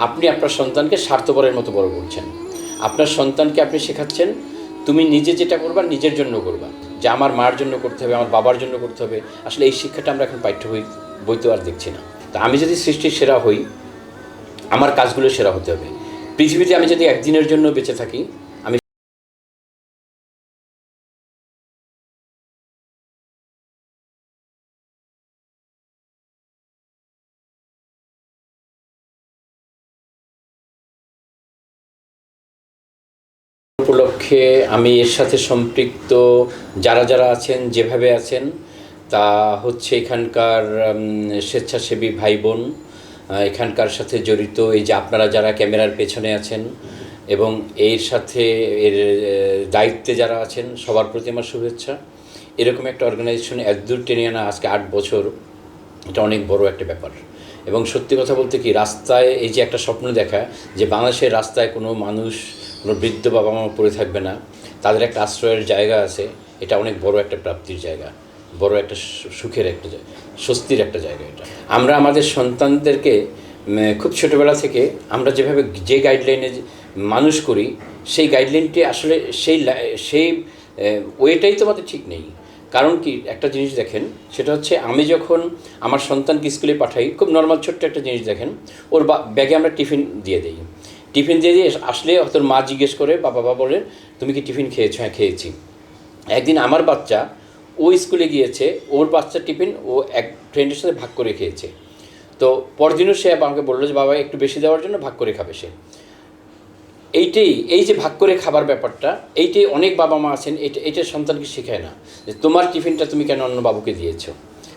আপনি আপনার সন্তানকে স্বার্থপরের মতো বড় করছেন। আপনার সন্তানকে আপনি শেখাচ্ছেন, তুমি নিজে যেটা করবা, নিজের জন্য করবা। যে আমার মার জন্য করতে হবে, আমার বাবার জন্য করতে হবে। আসলে এই শিক্ষাটা আমরা এখন পাঠ্য বই বইতে আর দেখছি না। তো আমি যদি সৃষ্টির সেরা হই, আমার কাজগুলো সেরা হতে হবে। পৃথিবীতে আমি যদি একদিনের জন্য বেঁচে থাকি উপলক্ষে আমি এর সাথে সম্পৃক্ত যারা যারা আছেন, যেভাবে আছেন, তা হচ্ছে এখানকার স্বেচ্ছাসেবী ভাই বোন এখানকার সাথে জড়িত এই যে আপনারা যারা ক্যামেরার পেছনে আছেন এবং এর সাথে এর দায়িত্বে যারা আছেন, সবার প্রতি আমার শুভেচ্ছা। এরকম একটা অর্গানাইজেশনে একদূর টেনে আনা আজকে আট বছর, এটা অনেক বড় একটা ব্যাপার। এবং সত্যি কথা বলতে কি, রাস্তায় এই যে একটা স্বপ্ন দেখা যে বাংলাদেশের রাস্তায় কোনো মানুষ কোনো বৃদ্ধ বাবা মা পড়ে থাকবে না। তাদের একটা আশ্রয়ের জায়গা আছে। এটা অনেক বড় একটা প্রাপ্তির জায়গা। বড় একটা সুখের একটা জায়গা স্বস্তির একটা জায়গা এটা। আমরা আমাদের সন্তানদেরকে খুব ছোটোবেলা থেকে আমরা যেভাবে যে গাইডলাইনে মানুষ করি, সেই গাইডলাইনটি আসলে সেই সেই ওয়েটাই তো আমাদের ঠিক নেই। কারণ কি? একটা জিনিস দেখেন, সেটা হচ্ছে আমি যখন আমার সন্তানকে স্কুলে পাঠাই, খুব নর্মাল ছোট্ট একটা জিনিস দেখেন, ওর ব্যাগে আমরা টিফিন দিয়ে দিই। টিফিন দিয়ে দিয়ে আসলে হয়তো মা জিজ্ঞেস করে বা বাবা বলে তুমি কি টিফিন খেয়েছো? হ্যাঁ খেয়েছি। একদিন আমার বাচ্চা ও স্কুলে গিয়েছে, ওর বাচ্চার টিফিন ও এক ফ্রেন্ডের সাথে ভাগ করে খেয়েছে। তো পরদিনও সে আমাকে বলল যে, বাবা, একটু বেশি দেওয়ার জন্য ভাগ করে খাবে সে। এইটাই, এই যে ভাগ করে খাবার ব্যাপারটা, এইটাই অনেক বাবা মা আছেন এটা এটা সন্তানকে শেখায় না যে, তোমার টিফিনটা তুমি কেন অন্য বাবুকে দিয়েছ?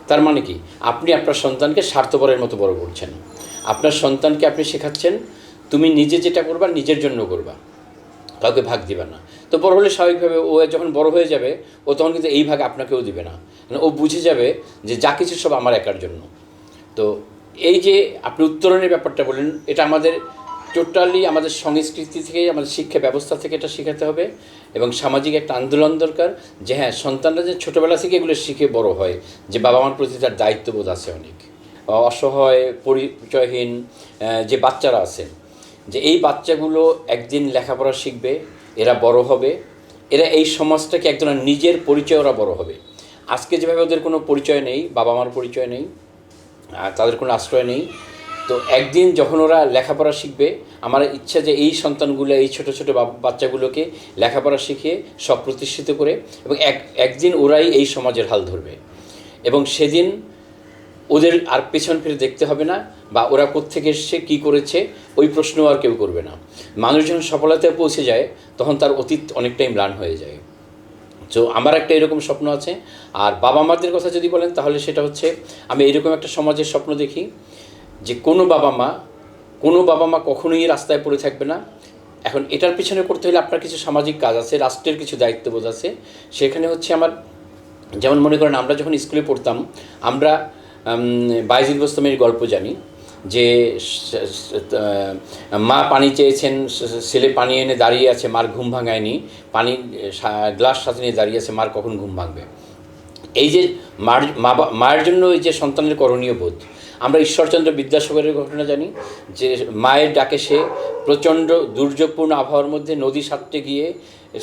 তার মানে কি? আপনি আপনার সন্তানকে স্বার্থপরের মতো বড় করছেন। আপনার সন্তানকে আপনি শেখাচ্ছেন তুমি নিজে যেটা করবা, নিজের জন্য করবা। কাউকে ভাগ দিবে না। তো বড় হলে স্বাভাবিকভাবে ও যখন বড় হয়ে যাবে, ও তখন কিন্তু এই ভাগ আপনাকেও দিবে না। মানে ও বুঝে যাবে যে যা কিছু সব আমার একার জন্য। তো এই যে আপনি উত্তরণের ব্যাপারটা বললেন, এটা আমাদের টোটালি আমাদের সংস্কৃতি থেকে, আমাদের শিক্ষা ব্যবস্থা থেকে এটা শেখাতে হবে এবং সামাজিক একটা আন্দোলন দরকার যে হ্যাঁ সন্তানরা যে ছোটোবেলা থেকে এগুলো শিখে বড় হয়, যে বাবা মার প্রতি তার দায়িত্ববোধ আছে অনেক। অসহায়, পরিচয়হীন যে বাচ্চারা আছে যে এই বাচ্চাগুলো একদিন লেখাপড়া শিখবে, এরা বড় হবে, এরা এই সমাজটাকে একজন নিজের পরিচয় ওরা বড় হবে। আজকে যেভাবে ওদের কোনো পরিচয় নেই বাবা মার পরিচয় নেই তাদের কোনো আশ্রয় নেই, তো একদিন যখন ওরা লেখাপড়া শিখবে, আমার ইচ্ছা যে এই সন্তানগুলো, এই ছোট ছোট বাচ্চাগুলোকে লেখাপড়া শিখিয়ে সব প্রতিষ্ঠিত করে, এবং এক একদিন ওরাই এই সমাজের হাল ধরবে। এবং সেদিন ওদের আর পেছন ফিরে দেখতে হবে না, বা ওরা কোত্থেকে এসছে, কী করেছে, ওই প্রশ্ন আর কেউ করবে না। মানুষ যখন সফলতায় পৌঁছে যায়, তখন তার অতীত অনেকটাই ম্লান হয়ে যায়। তো আমার একটা এরকম স্বপ্ন আছে। আর বাবা মাদের কথা যদি বলেন, তাহলে সেটা হচ্ছে, আমি এরকম একটা সমাজের স্বপ্ন দেখি, যে কোনো বাবা মা, কোনো বাবা মা কখনোই রাস্তায় পড়ে থাকবে না। এখন এটার পিছনে করতে হলে আপনার কিছু সামাজিক কাজ আছে, রাষ্ট্রের কিছু দায়িত্ববোধ আছে। সেখানে হচ্ছে আমার, যেমন মনে করেন, আমরা যখন স্কুলে পড়তাম, আমরা বাইজিদ বোস্তমের গল্প জানি, যে মা পানি চেয়েছেন ছেলে পানি এনে দাঁড়িয়ে আছে, মার ঘুম ভাঙায়নি, পানি গ্লাস সাথে নিয়ে দাঁড়িয়ে আছে, মার কখন ঘুম ভাঙবে? এই যে মার, মা মায়ের জন্য এই যে সন্তানের করণীয় বোধ, আমরা ঈশ্বরচন্দ্র বিদ্যাসাগরের ঘটনা জানি, যে মায়ের ডাকে সে প্রচণ্ড দুর্যোগপূর্ণ আবহাওয়ার মধ্যে নদী সাঁততে গিয়ে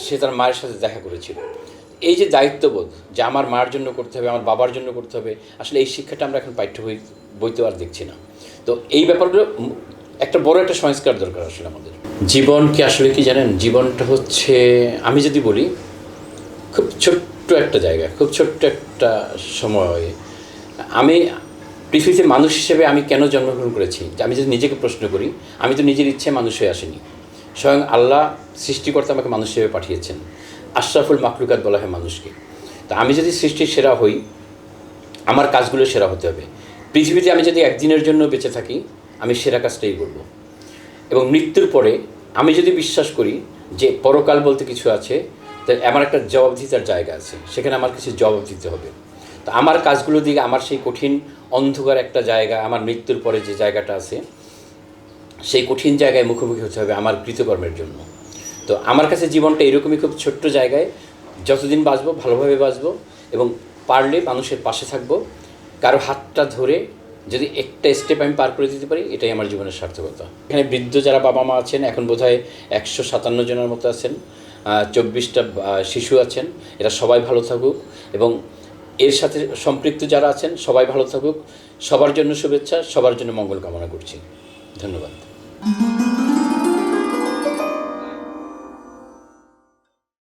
সে তার মায়ের সাথে দেখা করেছিল। এই যে দায়িত্ববোধ যে আমার মার জন্য করতে হবে, আমার বাবার জন্য করতে হবে, আসলে এই শিক্ষাটা আমরা এখন পাঠ্য বই বইতে আর দেখছি না। তো এই ব্যাপারগুলো একটা বড় একটা সংস্কার দরকার আসলে আমাদের। জীবন কি আসলে কি জানেন? জীবনটা হচ্ছে, আমি যদি বলি, খুব ছোট্ট একটা জায়গা, খুব ছোট্ট একটা সময়। আমি পৃথিবীতে মানুষ হিসেবে আমি কেন জন্মগ্রহণ করেছি? আমি যদি নিজেকে প্রশ্ন করি, আমি তো নিজের ইচ্ছে মানুষ হয়ে আসিনি। স্বয়ং আল্লাহ সৃষ্টিকর্তা আমাকে মানুষ হিসেবে পাঠিয়েছেন। আশরাফুল মাকলুকাত বলা হয় মানুষকে। তা আমি যদি সৃষ্টির সেরা হই, আমার কাজগুলো সেরা হতে হবে। পৃথিবীতে আমি যদি একদিনের জন্য বেঁচে থাকি, আমি সেরা কাজটাই করব। এবং মৃত্যুর পরে আমি যদি বিশ্বাস করি যে পরকাল বলতে কিছু আছে, তো আমার একটা জবাবদিহিতার জায়গা আছে। সেখানে আমার কিছু জবাব দিতে হবে। তো আমার কাজগুলো দিকে আমার সেই কঠিন অন্ধকার একটা জায়গা, আমার মৃত্যুর পরে যে জায়গাটা আছে, সেই কঠিন জায়গায় মুখোমুখি হতে হবে আমার কৃতকর্মের জন্য। তো আমার কাছে জীবনটা এরকমই খুব ছোট্ট জায়গায়। যতদিন বাঁচবো, ভালোভাবে বাঁচবো এবং পারলে মানুষের পাশে থাকব। কারও হাতটা ধরে যদি একটা স্টেপ আমি পার করে দিতে পারি, এটাই আমার জীবনের সার্থকতা। এখানে বৃদ্ধ যারা বাবা মা আছেন, এখন বোধহয় একশো সাতান্ন জনের মতো আছেন চব্বিশটা শিশু আছেন, এরা সবাই ভালো থাকুক এবং এর সাথে সম্পৃক্ত যারা আছেন, সবাই ভালো থাকুক। সবার জন্য শুভেচ্ছা, সবার জন্য মঙ্গল কামনা করছি। ধন্যবাদ।